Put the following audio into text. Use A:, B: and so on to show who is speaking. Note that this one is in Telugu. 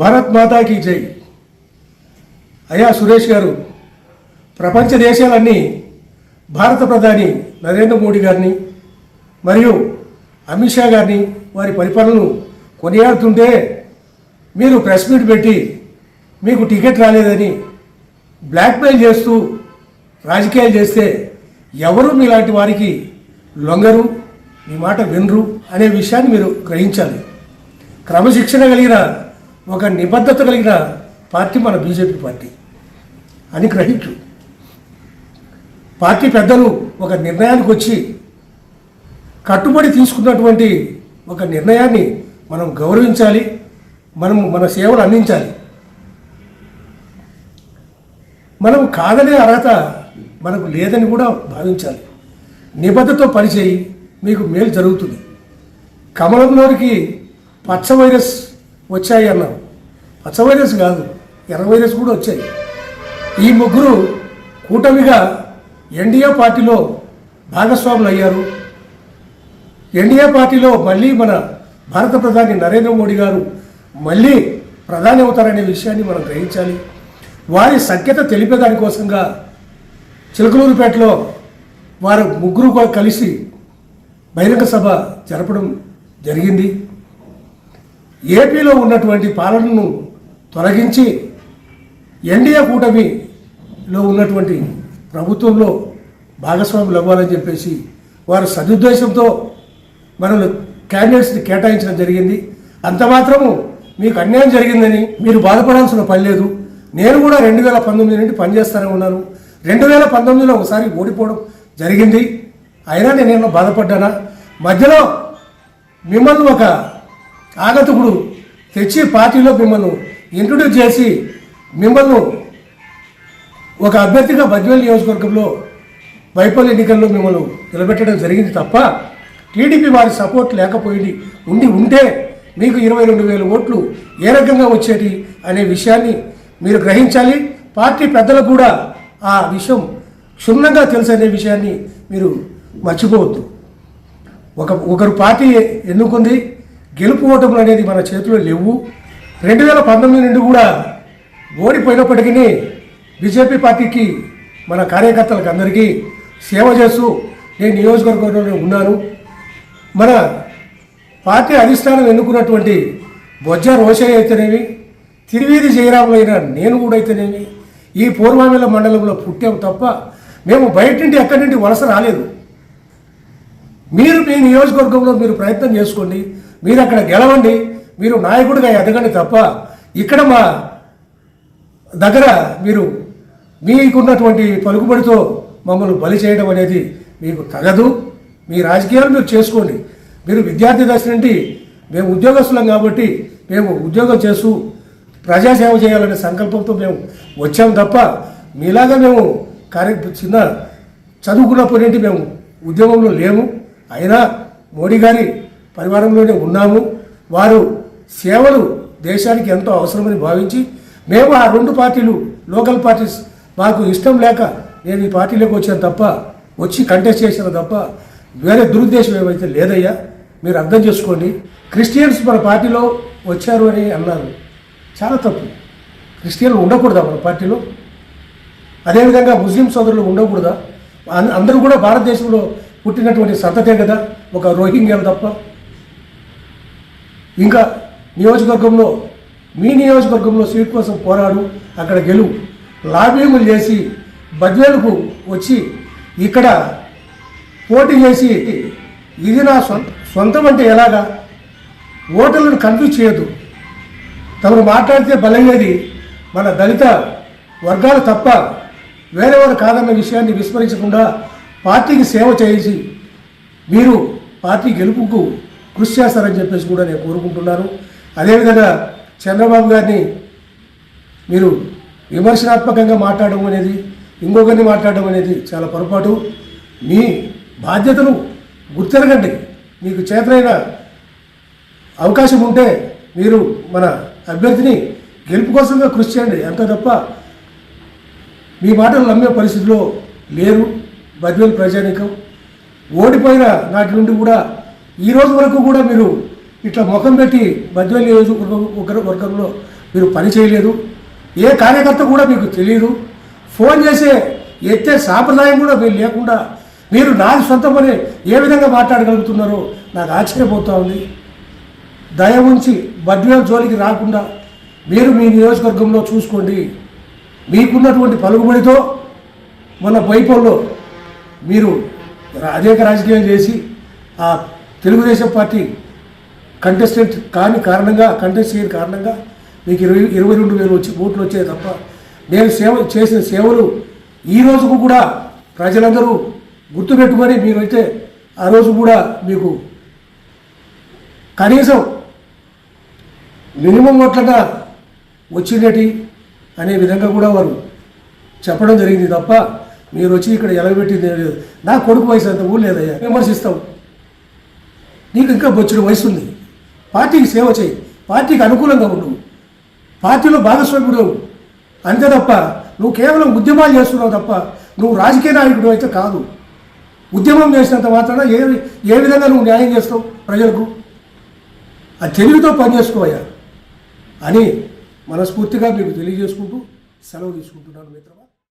A: భారత్ మాతాకి జై. అయ్యా సురేష్ గారు ప్రపంచ దేశాలన్నీ భారత ప్రధాని నరేంద్ర మోడీ గారిని మరియు అమిత్ షా గారిని వారి పరిపాలనను కొనియాడుతుంటే మీరు ప్రెస్ మీట్ పెట్టి మీకు టికెట్ రాలేదని బ్లాక్మెయిల్ చేస్తూ రాజకీయాలు చేస్తే ఎవరు మీలాంటి వారికి లొంగరు మీ మాట వినరు అనే విషయాన్ని మీరు గ్రహించాలి. క్రమశిక్షణ కలిగిన ఒక నిబద్ధత కలిగిన పార్టీ మన బీజేపీ పార్టీ. అని గ్రహించు. పార్టీ పెద్దలు ఒక నిర్ణయానికి వచ్చి కట్టుబడి తీసుకున్నటువంటి ఒక నిర్ణయాన్ని మనం గౌరవించాలి మనం మన సేవలు అందించాలి. మనం కాదనే అర్హత మనకు లేదని కూడా భావించాలి. నిబద్ధతో పనిచేయి మీకు మేలు జరుగుతుంది. కమలంలోనికి పచ్చ వైరస్ వచ్చాయి అన్నారు పచ్చ వైరస్ కాదు ఎర్ర వైరస్ కూడా వచ్చాయి. ఈ ముగ్గురు కూటమిగా ఎన్డీఏ పార్టీలో భాగస్వాములు అయ్యారు. ఎన్డీఏ పార్టీలో మళ్ళీ మన భారత ప్రధాని నరేంద్ర మోడీ గారు మళ్ళీ ప్రధాని అవుతారనే విషయాన్ని మనం గ్రహించాలి. వారి సఖ్యత తెలిపేదానికోసంగా చిలకలూరుపేటలో వారు ముగ్గురు కూడా కలిసి బహిరంగ సభ జరపడం జరిగింది. ఏపీలో ఉన్నటువంటి పాలనను తొలగించి ఎన్డీఏ కూటమిలో ఉన్నటువంటి ప్రభుత్వంలో భాగస్వాములు అవ్వాలని చెప్పేసి వారు సదుద్దేశంతో మనల్ని క్యాండిడేట్స్ని కేటాయించడం జరిగింది. అంత మాత్రము మీకు అన్యాయం జరిగిందని మీరు బాధపడాల్సిన పని లేదు. నేను కూడా రెండు వేల పంతొమ్మిది నుండి పనిచేస్తూనే ఉన్నాను. రెండు వేల పంతొమ్మిదిలో ఒకసారి ఓడిపోవడం జరిగింది. అయినా నేను బాధపడ్డానా? మధ్యలో మిమ్మల్ని ఒక ఆగతుకుడు. తెచ్చి పార్టీలో మిమ్మల్ని ఇంట్రొడ్యూస్ చేసి మిమ్మల్ని ఒక అభ్యర్థిగా బద్వేల్ నియోజకవర్గంలో వైఫల్య ఎన్నికల్లో మిమ్మల్ని నిలబెట్టడం జరిగింది తప్ప టీడీపీ వారి సపోర్ట్ లేకపోయింది. ఉండి ఉంటే మీకు ఇరవై రెండు వేల ఓట్లు ఏ రకంగా వచ్చేటి అనే విషయాన్ని మీరు గ్రహించాలి. పార్టీ పెద్దలకు కూడా ఆ విషయం క్షుణ్ణంగా తెలుసు అనే విషయాన్ని మీరు మర్చిపోవద్దు. ఒక ఒకరు పార్టీ ఎన్నుకుంది గెలుపు ఓటములు అనేది మన చేతిలో లేవు. రెండు వేల పంతొమ్మిది నుండి కూడా ఓడిపోయినప్పటికీ బీజేపీ పార్టీకి మన కార్యకర్తలకు అందరికీ సేవ చేస్తూ నేను నియోజకవర్గంలో ఉన్నాను. మన పార్టీ అధిష్టానం ఎన్నుకున్నటువంటి బొజ్జ రోషయ్య అయితేనేమి తిరువేది జయరాములైన నేను కూడా అయితేనేమి ఈ పూర్వామిల మండలంలో పుట్టాం తప్ప మేము బయట నుండి ఎక్కడి నుండి వలస రాలేదు. మీరు మీ నియోజకవర్గంలో మీరు ప్రయత్నం చేసుకోండి. మీరు అక్కడ గెలవండి మీరు నాయకుడిగా ఎదగండి తప్ప ఇక్కడ మా దగ్గర మీరు మీకున్నటువంటి పలుకుబడితో మమ్మల్ని బలి చేయడం అనేది మీకు తగదు. మీ రాజకీయాలు మీరు చేసుకోండి. మీరు విద్యార్థి దశ నుండి మేము ఉద్యోగస్తులం కాబట్టి మేము ఉద్యోగం చేస్తూ ప్రజాసేవ చేయాలనే సంకల్పంతో మేము వచ్చాము తప్ప మీలాగా మేము కార్య చిన్న చదువుకున్నప్పటి నుండి మేము ఉద్యోగంలో లేము. అయినా మోడీ గారి పరివారంలోనే ఉన్నాము. వారు సేవలు దేశానికి ఎంతో అవసరమని భావించి మేము ఆ రెండు పార్టీలు లోకల్ పార్టీస్ మాకు ఇష్టం లేక నేను ఈ పార్టీలోకి వచ్చాను తప్ప వచ్చి కంటెస్ట్ చేశాను తప్ప వేరే దురుద్దేశం ఏమైతే లేదయ్యా? మీరు అర్థం చేసుకోండి. క్రిస్టియన్స్ మన పార్టీలో వచ్చారు అని అన్నారు. చాలా తప్పు. క్రిస్టియన్లు ఉండకూడదా మన పార్టీలో? అదేవిధంగా ముస్లిం సోదరులు ఉండకూడదా? అందరూ కూడా భారతదేశంలో పుట్టినటువంటి సంతతే కదా? ఒక రోహింగ్యాలు తప్ప. ఇంకా నియోజకవర్గంలో మీ నియోజకవర్గంలో సీట్ కోసం పోరాడు అక్కడ గెలువు లాబింగ్లు చేసి బద్వేలకు వచ్చి ఇక్కడ పోటీ చేసి ఇది నా సొంత సొంతం అంటే ఎలాగా? ఓటర్లను కన్ఫ్యూజ్ చేయొద్దు. తమను మాట్లాడితే బలమైనది మన దళిత వర్గాలు తప్ప వేరేవారు కాదన్న విషయాన్ని విస్మరించకుండా పార్టీకి సేవ చేసి మీరు పార్టీ గెలుపుకు కృషి చేస్తారని చెప్పేసి కూడా నేను కోరుకుంటున్నాను. అదేవిధంగా చంద్రబాబు గారిని మీరు విమర్శనాత్మకంగా మాట్లాడడం అనేది ఇంకొకరిని మాట్లాడడం అనేది చాలా పొరపాటు. మీ బాధ్యతను గుర్తెరగండి. మీకు చేతనైన అవకాశం ఉంటే మీరు మన అభ్యర్థిని గెలుపు కోసంగా కృషి చేయండి. అంత తప్ప మీ మాటలు నమ్మే పరిస్థితిలో లేరు. బద్వేలు ప్రజానీకం ఓడిపోయిన నాటి నుండి కూడా ఈ రోజు వరకు కూడా మీరు ఇట్లా ముఖం పెట్టి బద్వేలు నియోజకవర్గం వర్గంలో మీరు పని చేయలేదు. ఏ కార్యకర్త కూడా మీకు తెలియదు. ఫోన్ చేసే ఎత్తే సాంప్రదాయం కూడా మీరు లేకుండా మీరు నాది సొంతమని ఏ విధంగా మాట్లాడగలుగుతున్నారో నాకు ఆశ్చర్యపోతూ ఉంది. దయ ఉంచి బద్వేల్ జోలికి రాకుండా మీరు మీ నియోజకవర్గంలో చూసుకోండి. మీకున్నటువంటి పలుకుబడితో మన బైపోల్లో మీరు అనేక రాజకీయాలు చేసి ఆ తెలుగుదేశం పార్టీ కంటెస్టెంట్ కాని కారణంగా కంటెస్ట్ చేయని కారణంగా మీకు ఇరవై ఇరవై రెండు వేలు వచ్చి ఓట్లు వచ్చాయి తప్ప నేను సేవ చేసిన సేవలు ఈ రోజుకు కూడా ప్రజలందరూ గుర్తుపెట్టుకొని మీరైతే ఆ రోజు కూడా మీకు కనీసం మినిమం ఓట్లుగా వచ్చిందటి అనే విధంగా కూడా వారు చెప్పడం జరిగింది తప్ప మీరు వచ్చి ఇక్కడ ఎలగబెట్టింది లేదు. నా కొడుకు వయసు అంత ఊరు లేదయ్యా. విమర్శిస్తాం. నీకు ఇంకా బొచ్చుడు వయసు ఉంది. పార్టీకి సేవ చేయి. పార్టీకి అనుకూలంగా ఉండు. పార్టీలో భాగస్వామ్యుడు అంతే తప్ప నువ్వు కేవలం ఉద్యమాలు చేస్తున్నావు తప్ప నువ్వు రాజకీయ నాయకుడు అయితే కాదు. ఉద్యమం చేసినంత మాత్రాన ఏ ఏ విధంగా నువ్వు న్యాయం చేస్తావు ప్రజలకు? ఆ తెలివితో పనిచేసుకోవయ్యా అని మనస్ఫూర్తిగా మీకు తెలియజేసుకుంటూ సెలవు తీసుకుంటున్నాను మిత్రమా.